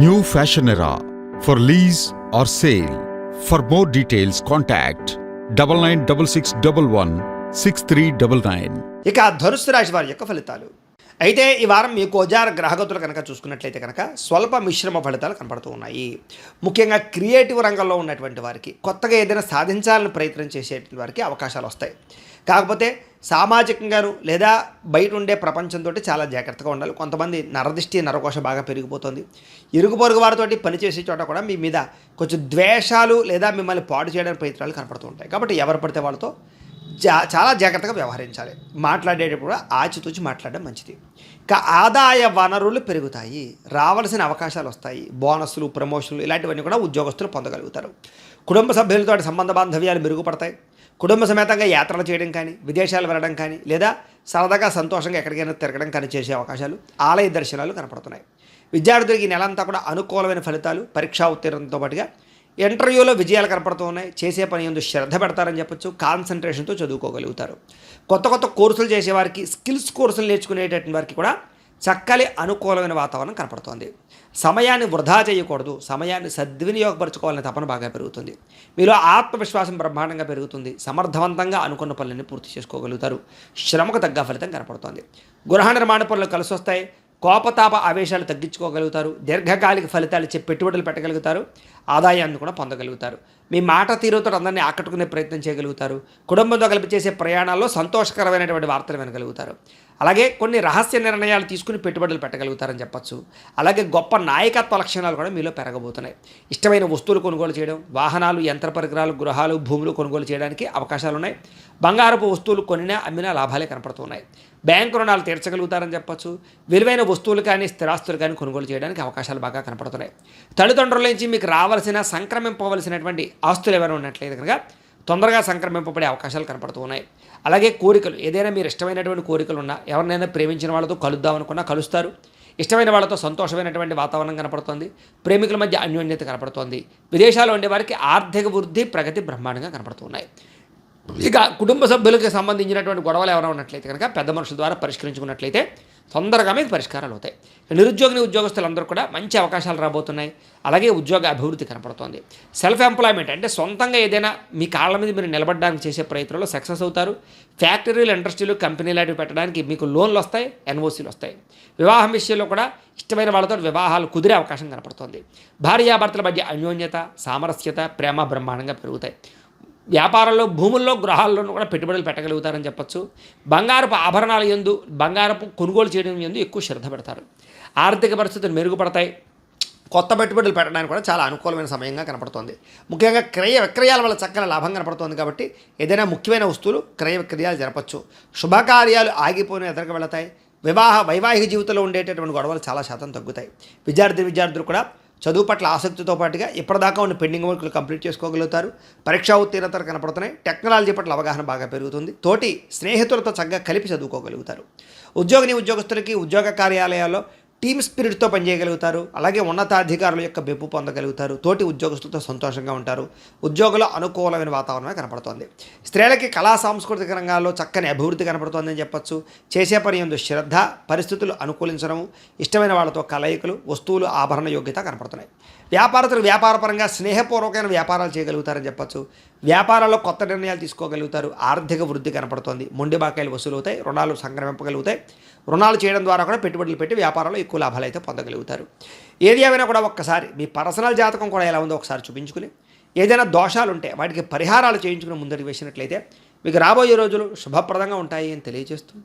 New fashion era for lease or sale for more details contact double nine double six double one six three double nine ఇక ధనుసు రాశి వారి యొక్క ఫలితాలు. అయితే ఈ వారం మీ గోజార గ్రహగతులు కనుక చూసుకున్నట్లయితే కనుక స్వల్ప మిశ్రమ ఫలితాలు కనపడుతూ ఉన్నాయి. ముఖ్యంగా క్రియేటివ్ రంగంలో ఉన్నటువంటి వారికి కొత్తగా ఏదైనా సాధించాలని ప్రయత్నం చేసేటువంటి వారికి అవకాశాలు వస్తాయి. కాకపోతే సామాజికంగాను లేదా బయట ఉండే ప్రపంచంతో చాలా జాగ్రత్తగా ఉండాలి. కొంతమంది నరదిష్టి నరకోశ బాగా పెరిగిపోతుంది. ఇరుగు పొరుగు వారితోటి పనిచేసే చోట కూడా మీ మీద కొంచెం ద్వేషాలు లేదా మిమ్మల్ని పాడు చేయడానికి ప్రయత్నాలు కనపడుతూ ఉంటాయి. కాబట్టి ఎవరు పడితే వాళ్ళతో జా చాలా జాగ్రత్తగా వ్యవహరించాలి. మాట్లాడేటప్పుడు ఆచితూచి మాట్లాడడం మంచిది. ఇక ఆదాయ వనరులు పెరుగుతాయి. రావాల్సిన అవకాశాలు వస్తాయి. బోనస్లు ప్రమోషన్లు ఇలాంటివన్నీ కూడా ఉద్యోగస్తులు పొందగలుగుతారు. కుటుంబ సభ్యులతో సంబంధ బాంధవ్యాలు మెరుగుపడతాయి. కుటుంబ సమేతంగా యాత్రలు చేయడం కానీ విదేశాలు వెళ్ళడం కానీ లేదా సరదాగా సంతోషంగా ఎక్కడికైనా తిరగడం కానీ చేసే అవకాశాలు ఆలయ దర్శనాలు కనపడుతున్నాయి. విద్యార్థులకి ఈ నెలంతా కూడా అనుకూలమైన ఫలితాలు పరీక్షా ఉత్తీర్ణంతో పాటుగా ఇంటర్వ్యూలో విజయాలు కనపడుతూ ఉన్నాయి చేసే పని ఎందు శ్రద్ధ పెడతారని చెప్పొచ్చు కాన్సన్ట్రేషన్తో చదువుకోగలుగుతారు. కొత్త కొత్త కోర్సులు చేసేవారికి స్కిల్స్ కోర్సులు నేర్చుకునేటటువంటి వారికి కూడా చక్కని అనుకూలమైన వాతావరణం కనపడుతోంది. సమయాన్ని వృధా చేయకూడదు. సమయాన్ని సద్వినియోగపరచుకోవాలనే తపన బాగా పెరుగుతుంది. మీలో ఆత్మవిశ్వాసం బ్రహ్మాండంగా పెరుగుతుంది. సమర్థవంతంగా అనుకున్న పనులన్నీ పూర్తి చేసుకోగలుగుతారు. శ్రమకు తగ్గ ఫలితం కనపడుతోంది. గృహ నిర్మాణ పనులు కలిసి వస్తాయి కోపతాప ఆవేశాలు తగ్గించుకోగలుగుతారు. దీర్ఘకాలిక ఫలితాలు ఇచ్చే పెట్టుబడులు పెట్టగలుగుతారు. ఆదాయాన్ని కూడా పొందగలుగుతారు. మీ మాట తీరుతో అందరినీ ఆకట్టుకునే ప్రయత్నం చేయగలుగుతారు. కుటుంబంతో కలిపి చేసే ప్రయాణాల్లో సంతోషకరమైనటువంటి వార్తలు వినగలుగుతారు. అలాగే కొన్ని రహస్య నిర్ణయాలు తీసుకుని పెట్టుబడులు పెట్టగలుగుతారని చెప్పచ్చు. అలాగే గొప్ప నాయకత్వ లక్షణాలు కూడా మీలో పెరగబోతున్నాయి. ఇష్టమైన వస్తువులు కొనుగోలు చేయడం వాహనాలు యంత్ర పరికరాలు గృహాలు భూములు కొనుగోలు చేయడానికి అవకాశాలు ఉన్నాయి బంగారపు వస్తువులు కొనినా అమ్మినా లాభాలే కనపడుతున్నాయి. బ్యాంకు రుణాలు తీర్చగలుగుతారని చెప్పొచ్చు. విలువైన వస్తువులు కానీ స్థిరాస్తులు కానీ కొనుగోలు చేయడానికి అవకాశాలు బాగా కనపడుతున్నాయి. తల్లిదండ్రుల నుంచి మీకు రావాల్సిన సంక్రమింపవలసినటువంటి ఆస్తులు ఎవరైనా ఉన్నట్లయితే కనుక తొందరగా సంక్రమింపబడే అవకాశాలు కనపడుతూ ఉన్నాయి. అలాగే కోరికలు ఏదైనా మీరు ఇష్టమైనటువంటి కోరికలు ఉన్నా ఎవరినైనా ప్రేమించిన వాళ్ళతో కలుద్దాం అనుకున్నా కలుస్తారు. ఇష్టమైన వాళ్ళతో సంతోషమైనటువంటి వాతావరణం కనపడుతోంది. ప్రేమికుల మధ్య అన్యోన్యత కనపడుతోంది. విదేశాల్లో ఉండే వారికి ఆర్థిక వృద్ధి ప్రగతి బ్రహ్మాండంగా కనపడుతున్నాయి ఇక కుటుంబ సభ్యులకు సంబంధించినటువంటి గొడవలు ఎవరైనా ఉన్నట్లయితే కనుక పెద్ద మనుషుల ద్వారా పరిష్కరించుకున్నట్లయితే తొందరగా మీకు పరిష్కారాలు అవుతాయి. నిరుద్యోగిని ఉద్యోగస్తులందరూ కూడా మంచి అవకాశాలు రాబోతున్నాయి. అలాగే ఉద్యోగ అభివృద్ధి కనపడుతోంది. సెల్ఫ్ ఎంప్లాయ్మెంట్ అంటే సొంతంగా ఏదైనా మీ కాళ్ళ మీద మీరు నిలబడడానికి చేసే ప్రయత్నంలో సక్సెస్ అవుతారు. ఫ్యాక్టరీలు ఇండస్ట్రీలు కంపెనీలు లాంటివి పెట్టడానికి మీకు లోన్లు వస్తాయి ఎన్ఓసీలు వస్తాయి. వివాహం విషయంలో కూడా ఇష్టమైన వాళ్ళతో వివాహాలు కుదిరే అవకాశం కనపడుతోంది. భార్యాభర్తల మధ్య అన్యోన్యత సామరస్యత ప్రేమ బ్రహ్మాండంగా పెరుగుతాయి. వ్యాపారంలో భూముల్లో గృహాల్లోనూ కూడా పెట్టుబడులు పెట్టగలుగుతారని చెప్పొచ్చు. బంగారపు ఆభరణాల ఎందు బంగారపు కొనుగోలు చేయడం ఎందు ఎక్కువ శ్రద్ధ పెడతారు. ఆర్థిక పరిస్థితులు మెరుగుపడతాయి. కొత్త పెట్టుబడులు పెట్టడానికి కూడా చాలా అనుకూలమైన సమయంగా కనపడుతోంది. ముఖ్యంగా క్రయ విక్రయాల వల్ల చక్కని లాభం కనపడుతోంది కాబట్టి ఏదైనా ముఖ్యమైన వస్తువులు క్రయ విక్రయాలు జరపచ్చు. శుభకార్యాలు ఆగిపోయిన ఎదురుకు వెళతాయి. వివాహ వైవాహిక జీవితంలో ఉండేటటువంటి గొడవలు చాలా శాతం తగ్గుతాయి. విద్యార్థి విద్యార్థులు కూడా చదువు పట్ల ఆసక్తితో పాటుగా ఇప్పటిదాకా ఉన్న పెండింగ్ వర్క్లు కంప్లీట్ చేసుకోగలుగుతారు. పరీక్షా ఉత్తీర్ణతలు కనపడుతున్నాయి. టెక్నాలజీ పట్ల అవగాహన బాగా పెరుగుతుంది. తోటి స్నేహితులతో చక్కగా కలిపి చదువుకోగలుగుతారు. ఉద్యోగిని ఉద్యోగస్తులకి ఉద్యోగ కార్యాలయాల్లో టీమ్ స్పిరిట్తో పనిచేయగలుగుతారు. అలాగే ఉన్నతాధికారుల యొక్క మెప్పు పొందగలుగుతారు. తోటి ఉద్యోగస్తులతో సంతోషంగా ఉంటారు. ఉద్యోగుల అనుకూలమైన వాతావరణమే కనపడుతోంది. స్త్రీలకి కళా సాంస్కృతిక రంగాల్లో చక్కని అభివృద్ధి కనపడుతోందని చెప్పొచ్చు. చేసే పని ఎందు శ్రద్ధ పరిస్థితులు అనుకూలించడం ఇష్టమైన వాళ్ళతో కలయికలు వస్తువులు ఆభరణ యోగ్యత కనపడుతున్నాయి. వ్యాపారస్తులు వ్యాపారపరంగా స్నేహపూర్వకమైన వ్యాపారాలు చేయగలుగుతారని చెప్పొచ్చు. వ్యాపారాల్లో కొత్త నిర్ణయాలు తీసుకోగలుగుతారు. ఆర్థిక వృద్ధి కనపడుతోంది. మొండి బాకాయలు వసూలవుతాయి. రుణాలు సంక్రమింపగలుగుతాయి. రుణాలు చేయడం ద్వారా కూడా పెట్టుబడులు పెట్టి వ్యాపారంలో ఎక్కువ లాభాలు అయితే పొందగలుగుతారు. ఏది ఏమైనా కూడా ఒక్కసారి మీ పర్సనల్ జాతకం కూడా ఎలా ఉందో ఒకసారి చూపించుకుని ఏదైనా దోషాలు ఉంటే వాటికి పరిహారాలు చేయించుకుని ముందరికి వేసినట్లయితే మీకు రాబోయే రోజులు శుభప్రదంగా ఉంటాయి అని తెలియజేస్తూ